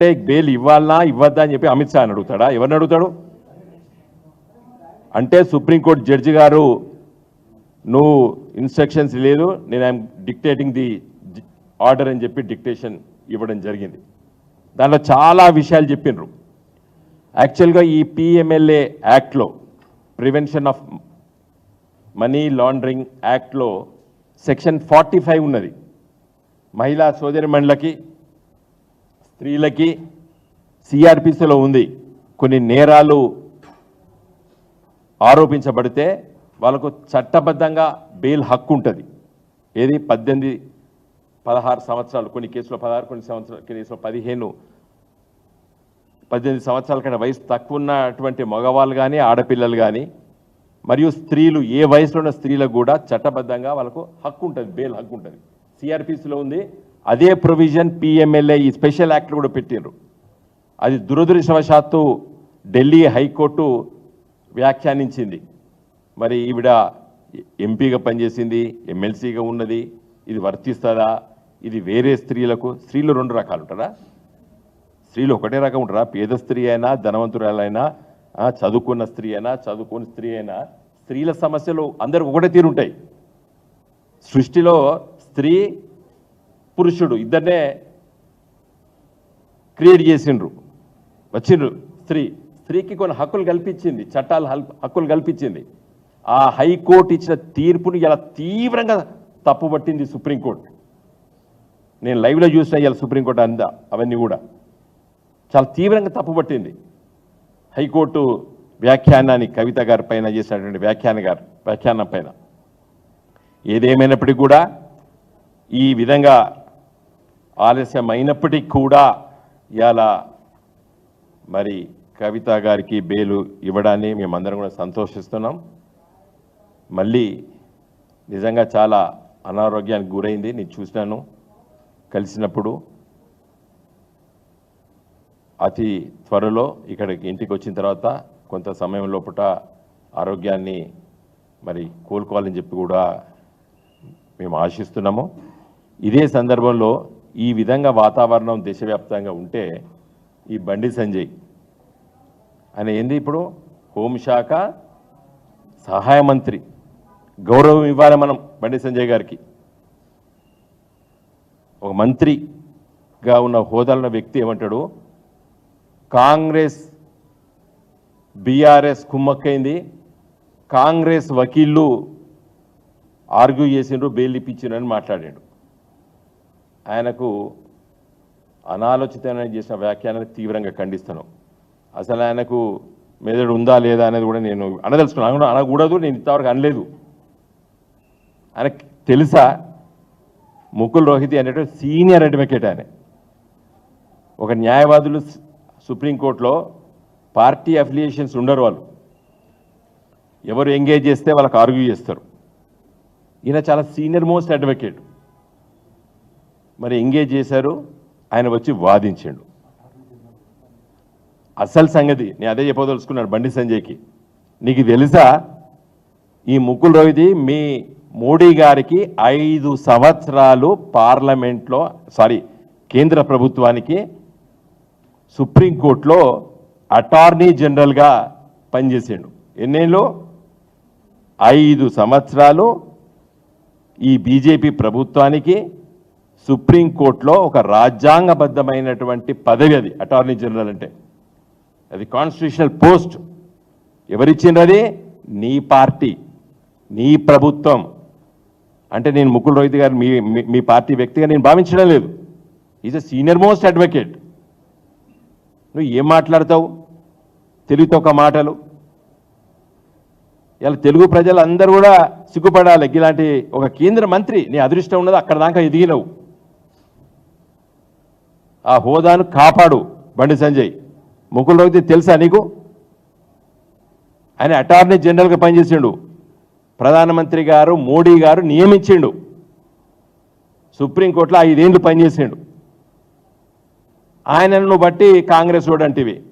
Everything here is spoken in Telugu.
టేక్ బెయిల్ ఇవ్వాలనా ఇవ్వద్దా అని చెప్పి అమిత్ షా అని అడుగుతాడా? ఎవరిని అడుగుతాడు? అంటే సుప్రీంకోర్టు జడ్జి గారు నువ్వు ఇన్స్ట్రక్షన్స్ లేదు నేను ఐఎమ్ డిక్టేటింగ్ ది ఆర్డర్ అని చెప్పి డిక్టేషన్ ఇవ్వడం జరిగింది. దాంట్లో చాలా విషయాలు చెప్పిండ్రు యాక్చువల్గా ఈ పిఎంఎల్ఏ యాక్ట్లో ప్రివెన్షన్ ఆఫ్ మనీ లాండరింగ్ యాక్ట్లో సెక్షన్ ఫార్టీ ఫైవ్ ఉన్నది. మహిళా సోదరిమణులకి స్త్రీలకి సిఆర్పిసిలో ఉంది కొన్ని నేరాలు ఆరోపించబడితే వాళ్ళకు చట్టబద్ధంగా బెయిల్ హక్కు ఉంటుంది. ఏది? పద్దెనిమిది పదహారు సంవత్సరాలు. కొన్ని కేసులో పదహారు కొన్ని సంవత్సరాలు కేసులో పదిహేను. పద్దెనిమిది సంవత్సరాల కంటే వయసు తక్కువ ఉన్నటువంటి మగవాళ్ళు కానీ ఆడపిల్లలు కానీ మరియు స్త్రీలు ఏ వయసులో ఉన్న స్త్రీలకు కూడా చట్టబద్ధంగా వాళ్ళకు హక్కు ఉంటుంది బెయిల్ హక్కు ఉంటుంది. సిఆర్పిసిలో ఉంది. అదే ప్రొవిజన్ పిఎంఎల్ఏ ఈ స్పెషల్ యాక్ట్ కూడా పెట్టిండ్రు. అది దురదృష్టవశాత్తు ఢిల్లీ హైకోర్టు వ్యాఖ్యానించింది. మరి ఈవిడ ఎంపీగా పనిచేసింది ఎమ్మెల్సీగా ఉన్నది ఇది వర్తిస్తుందా ఇది వేరే స్త్రీలకు స్త్రీలు రెండు రకాలు ఉంటారా? స్త్రీలు ఒకటే రకం ఉంటారా? పేద స్త్రీ అయినా ధనవంతురాలైనా చదువుకున్న స్త్రీ అయినా చదువుకుని స్త్రీ అయినా స్త్రీల సమస్యలు అందరికి ఒకటే తీరుంటాయి. సృష్టిలో స్త్రీ పురుషుడు ఇద్దరినే క్రియేట్ చేసిండ్రు. వచ్చిండ్రు. స్త్రీ స్త్రీకి కొన్ని హక్కులు కల్పించింది చట్టాలు హల్- హక్కులు కల్పించింది. ఆ హైకోర్టు ఇచ్చిన తీర్పుని ఇలా తీవ్రంగా తప్పుపట్టింది సుప్రీంకోర్టు. నేను లైవ్లో చూసిన ఇలా సుప్రీంకోర్టు అందా అవన్నీ కూడా. చాలా తీవ్రంగా తప్పుపట్టింది. హైకోర్టు వ్యాఖ్యానాన్ని కవిత గారి పైన చేసినటువంటి వ్యాఖ్యాన గారు వ్యాఖ్యానం పైన. ఏదేమైనప్పటికీ కూడా ఈ విధంగా ఆలస్యం అయినప్పటికీ కూడా ఇవాళ మరి కవిత గారికి బెయిలు ఇవ్వడాన్ని మేమందరం కూడా సంతోషిస్తున్నాం. మళ్ళీ నిజంగా చాలా అనారోగ్యానికి గురైంది నేను చూసినాను కలిసినప్పుడు అతి త్వరలో ఇక్కడికి ఇంటికి వచ్చిన తర్వాత కొంత సమయం లోపల ఆరోగ్యాన్ని మరి కోలుకోవాలని చెప్పి కూడా మేము ఆశిస్తున్నాము. ఇదే సందర్భంలో ఈ విధంగా వాతావరణం దేశవ్యాప్తంగా ఉంటే ఈ బండి సంజయ్ ఆయన ఏంది ఇప్పుడు? హోంశాఖ సహాయ మంత్రి. గౌరవం ఇవ్వాలి మనం బండి సంజయ్ గారికి. ఒక మంత్రిగా ఉన్న హోదాలన్న వ్యక్తి ఏమంటాడు? కాంగ్రెస్ బీఆర్ఎస్ కుమ్మక్కైంది. కాంగ్రెస్ వకీళ్ళు ఆర్గ్యూ చేసిండ్రు బెయిల్ ఇప్పించిండ్రు మాట్లాడాడు. ఆయనకు అనాలోచితమైన చేసిన వ్యాఖ్యానాన్ని తీవ్రంగా ఖండిస్తున్నాం అసలు ఆయనకు మెదడు ఉందా లేదా అనేది కూడా నేను అనదలుచుకున్నాను. అనకూడదు- నేను ఇంతవరకు అనలేదు. ఆయనకు తెలుసా? ముకుల్ రోహితి అనేటువంటి సీనియర్ అడ్వకేట్ ఆయన. ఒక న్యాయవాదులు సుప్రీంకోర్టులో పార్టీ అఫిలియేషన్స్ ఉండరు వాళ్ళు. ఎవరు ఎంగేజ్ చేస్తే వాళ్ళకి ఆర్గ్యూ చేస్తారు. ఈయన చాలా సీనియర్ మోస్ట్ అడ్వకేట్. మరి ఎంగేజ్ చేశారు ఆయన వచ్చి వాదించాడు. అసలు సంగతి నేను అదే చెప్పదలుచుకున్నాను బండి సంజయ్కి. నీకు తెలుసా ఈ ముకుల్ రోహితి మీ మోడీ గారికి ఐదు సంవత్సరాలు పార్లమెంట్లో సారీ కేంద్ర ప్రభుత్వానికి సుప్రీంకోర్టులో అటార్నీ జనరల్గా పనిచేసాడు. ఎన్నేళ్ళు? ఐదు సంవత్సరాలు ఈ బీజేపీ ప్రభుత్వానికి సుప్రీంకోర్టులో ఒక రాజ్యాంగబద్ధమైనటువంటి పదవి అది అటార్నీ జనరల్ అంటే. అది కాన్స్టిట్యూషనల్ పోస్ట్ ఎవరిచ్చినది నీ పార్టీ నీ ప్రభుత్వం. అంటే నేను ముకుల్ రోహిత్ గారు మీ మీ- పార్టీ వ్యక్తిగా నేను భావించడం లేదు. Is a senior most advocate నువ్వు ఏం మాట్లాడతావు? తెలివితో ఒక మాటలు. ఇలా తెలుగు ప్రజలందరూ కూడా సిగ్గుపడాలి. ఇలాంటి ఒక కేంద్ర మంత్రి నీ అదృష్టం ఉన్నది అక్కడ దాకా ఎదిగినవు. ఆ హోదాను కాపాడు బండి సంజయ్. ముకుల్ రోహిత్ తెలుసా నీకు? ఆయన అటార్నీ జనరల్గా పనిచేసిండు. ప్రధానమంత్రి గారు మోడీ గారు నియమించిండు. సుప్రీంకోర్టులో ఐదేళ్ళు పనిచేసిండు. ఆయనను బట్టి కాంగ్రెస్ వాడు అంటివి